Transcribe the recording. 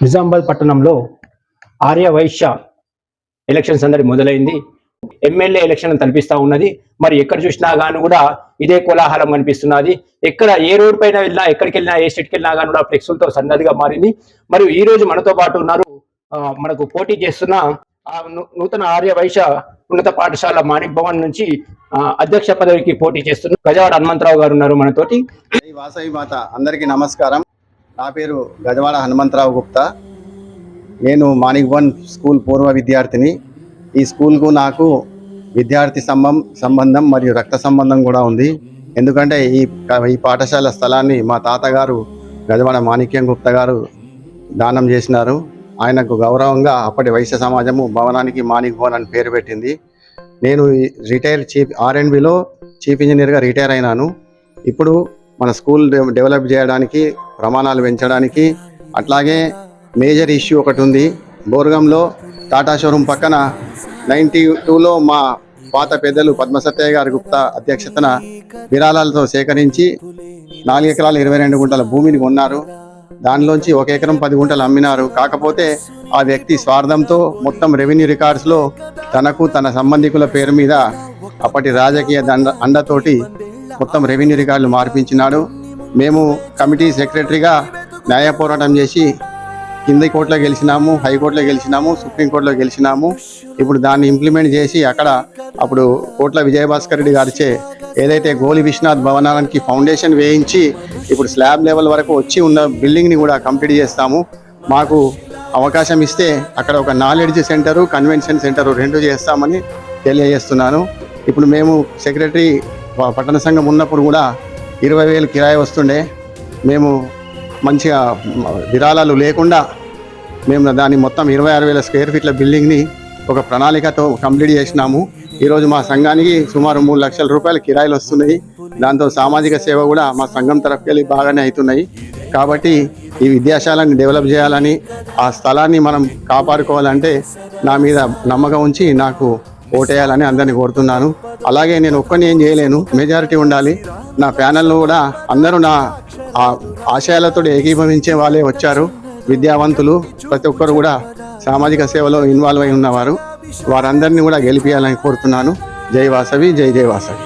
నిజామాబాద్ పట్టణంలో ఆర్య వైశ్య ఎలక్షన్స్ అందరి మొదలైంది. ఎమ్మెల్యే ఎలక్షన్ తలపిస్తా ఉన్నది. మరి ఎక్కడ చూసినా గాను కూడా ఇదే కోలాహలం కనిపిస్తున్నది ఎక్కడ ఏ రోడ్ పైన వెళ్ళినా ఎక్కడికి వెళ్ళినా ఏ స్టేట్కి వెళ్ళినా కానీ కూడా ఫ్లెక్సులతో సన్నదిగా మారింది. మరియు ఈ రోజు మనతో పాటు ఉన్నారు మనకు పోటీ చేస్తున్న ఆ నూతన ఆర్య వైశ్య ఉన్నత పాఠశాల మాణిక్ భవన్ నుంచి ఆ, అధ్యక్ష పదవికి పోటీ చేస్తున్న గజవాడ హనుమంతరావు గారు ఉన్నారు మనతోటి. వాసవి మాత అందరికీ నమస్కారం. నా పేరు గజవాడ హనుమంతరావు గుప్తా. నేను మాణిక్వన్ స్కూల్ పూర్వ విద్యార్థిని. ఈ స్కూల్కు నాకు విద్యార్థి సంబం సంబంధం మరియు రక్త సంబంధం కూడా ఉంది. ఎందుకంటే ఈ ఈ పాఠశాల స్థలాన్ని మా తాతగారు గజవాడ మాణిక్యం గుప్తా గారు దానం చేసినారు. ఆయనకు గౌరవంగా అప్పటి వైశ్య సమాజము భవనానికి మాణిక్ భవన్ అని పేరు పెట్టింది. నేను ఈ రిటైర్ చీఫ్ ఆర్ఎండ్బిలో చీఫ్ ఇంజనీర్గా రిటైర్ అయినాను. ఇప్పుడు మన స్కూల్ డెవ- డెవలప్ చేయడానికి ప్రమాణాలు పెంచడానికి. అట్లాగే మేజర్ ఇష్యూ ఒకటి ఉంది. బోర్గంలో టాటా షోరూమ్ పక్కన నైంటీ టూలో మా పాత పెద్దలు పద్మసత్య గారి గుప్తా అధ్యక్షతన విరాళాలతో సేకరించి నాలుగు ఎకరాలు ఇరవై రెండు గుంటల భూమిని కొన్నారు. దానిలోంచి ఒక ఎకరం పది గుంటలు అమ్మినారు. కాకపోతే ఆ వ్యక్తి స్వార్థంతో మొత్తం రెవెన్యూ రికార్డ్స్లో తనకు తన సంబంధికుల పేరు మీద అప్పటి రాజకీయ దండ అండతోటి మొత్తం రెవెన్యూ రికార్డులు మార్పించినాడు. మేము కమిటీ సెక్రటరీగా న్యాయ పోరాటం చేసి కింది కోర్టులో గెలిచినాము హైకోర్టులో గెలిచినాము సుప్రీంకోర్టులో గెలిచినాము. ఇప్పుడు దాన్ని ఇంప్లిమెంట్ చేసి అక్కడ అప్పుడు కోట్ల విజయభాస్కర్ రెడ్డి గారిచే ఏదైతే గోలి విశ్వనాథ్ భవనానికి ఫౌండేషన్ వేయించి ఇప్పుడు స్లాబ్ లెవెల్ వరకు వచ్చి ఉన్న బిల్డింగ్ని కూడా కంప్లీట్ చేస్తాము. మాకు అవకాశం ఇస్తే అక్కడ ఒక నాలెడ్జ్ సెంటరు కన్వెన్షన్ సెంటరు రెండు చేస్తామని తెలియజేస్తున్నాను. ఇప్పుడు మేము సెక్రటరీ పట్టణ సంఘం ఉన్నప్పుడు కూడా ఇరవై వేలు కిరాయి వస్తుండే. మేము మంచిగా విరాళాలు లేకుండా మేము దాన్ని మొత్తం ఇరవై ఆరు వేల స్క్వేర్ ఫీట్ల బిల్డింగ్ని ఒక ప్రణాళికతో కంప్లీట్ చేసినాము. ఈరోజు మా సంఘానికి సుమారు మూడు లక్షల రూపాయల కిరాయిలు వస్తున్నాయి. దాంతో సామాజిక సేవ కూడా మా సంఘం తరఫుకెళ్ళి బాగానే అవుతున్నాయి. కాబట్టి ఈ విద్యాశాలని డెవలప్ చేయాలని ఆ స్థలాన్ని మనం కాపాడుకోవాలంటే నా మీద నమ్మకం ఉంచి నాకు ఓటేయాలని అందరినీ కోరుతున్నాను. అలాగే నేను ఒక్కని ఏం చేయలేను. మెజారిటీ ఉండాలి. నా ప్యానెల్లో కూడా అందరూ నా ఆ ఆశయాలతో ఏకీభవించే వాళ్ళే వచ్చారు. విద్యావంతులు ప్రతి ఒక్కరు కూడా సామాజిక సేవలో ఇన్వాల్వ్ అయి ఉన్నవారు. వారందరినీ కూడా గెలిపించాలని కోరుతున్నాను. జై వాసవి జై జై వాసవి.